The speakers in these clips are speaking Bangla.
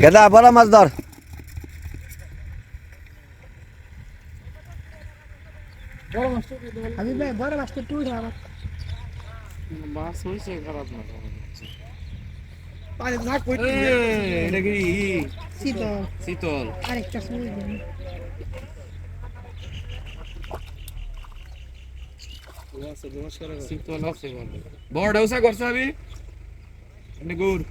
গেদা বড় মাছ ধর। শীতল। আরেকটা শীতল আছে বড় ডৌসা করছ আমি গুড়।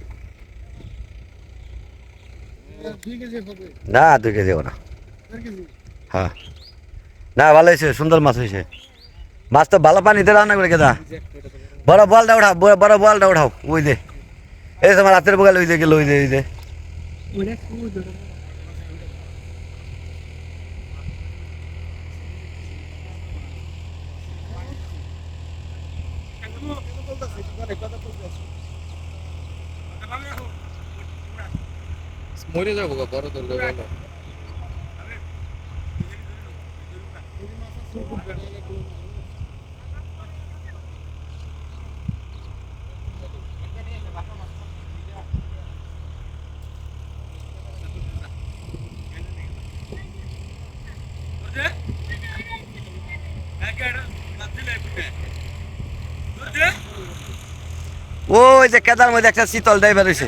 না, দুই কেজি না। হ্যাঁ। না, ভালো হয়েছে, সুন্দর মাছ হয়েছে। মাছ তো ভালো পানিতে রান্না করে কেদা বড় বলটা উঠাও বড় বলটা উঠাও ওই দে এই তোমার রাতের বোকাল ওই দে ওই দে ওই দে মরে যাব গো, বড় দুর্গা বলো ওই যে কেদার মধ্যে একটা শীতল ড্রাইভার হয়েছে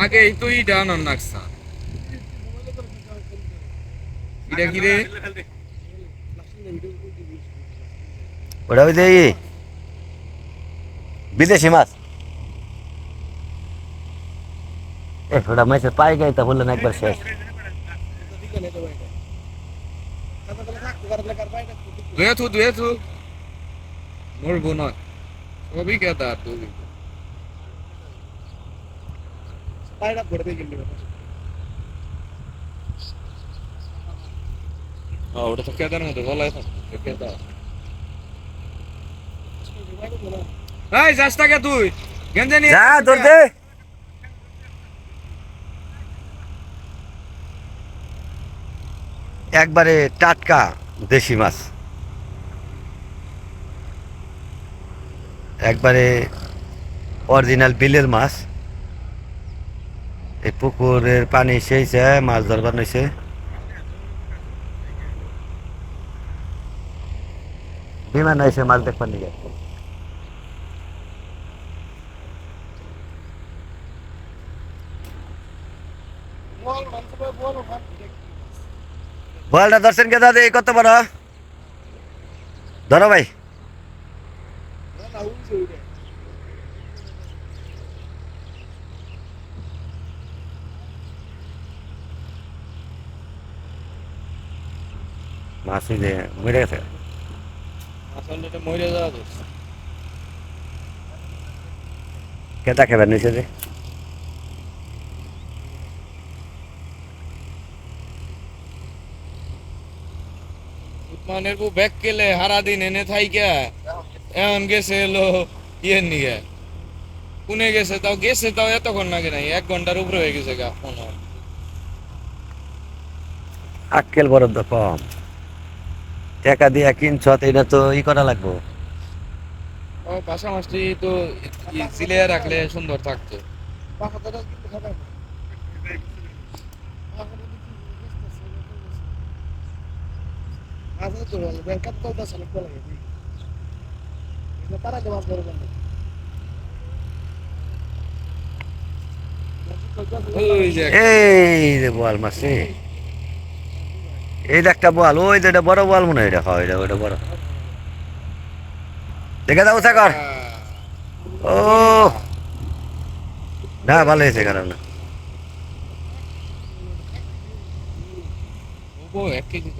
আগে এই তো ইটা আনন নাকসা। এটা কি রে? ওটা ওই বিদেশি মাছ। এ ওটা মাছের পায়ে গাইতে বললেন একবার শেষ। দুয়ে থু দুয়ে থু। মরবো নয় সবই কেতা তুই ওটা তো কেদার মতো বলাই থাকে কেদা এই যাস টাকা তুই গেঞ্জে নিয়ে যা তোর দে একবারে টাটকা দেশি মাছ। একবারে অরিজিনাল বিলের মাছ। এই পুকুরের পানি সেইছে মাছ ধরবার নইছে। বিমান এসে মাছ দেখবার নিয়ে বলটা দর্শন কে দাদা? কত বড়? ধরো ভাই। মাছ যে মরে গেছে। কেটা খেবার নিচে যে? উসমানের বউ ব্যাগ কেলে হারা দিন এনে থাইকা। এখন গেছে এলো ইয়ের নিয়ে কোনে গেছে তাও গেছে তাও এতক্ষণ লাগে নাই এক ঘণ্টার উপরে হয়ে গেছে গা মনে হয়। আক্কেল বরাদ্দ কম। টাকা দিয়া কিনছ তো এটা তো ই করা লাগবো। ও পাশাপাশি তো ই- সিলে রাখলে সুন্দর থাকতো। এই যে বোয়াল মাছ এই একটা বোয়াল, ওই যে এটা বড় বোয়াল মনে হয় এটা হয়, এটা ওটা বড়। দেখে দাও কর ও। না, ভালো হয়েছে কারণ। না এক কেজি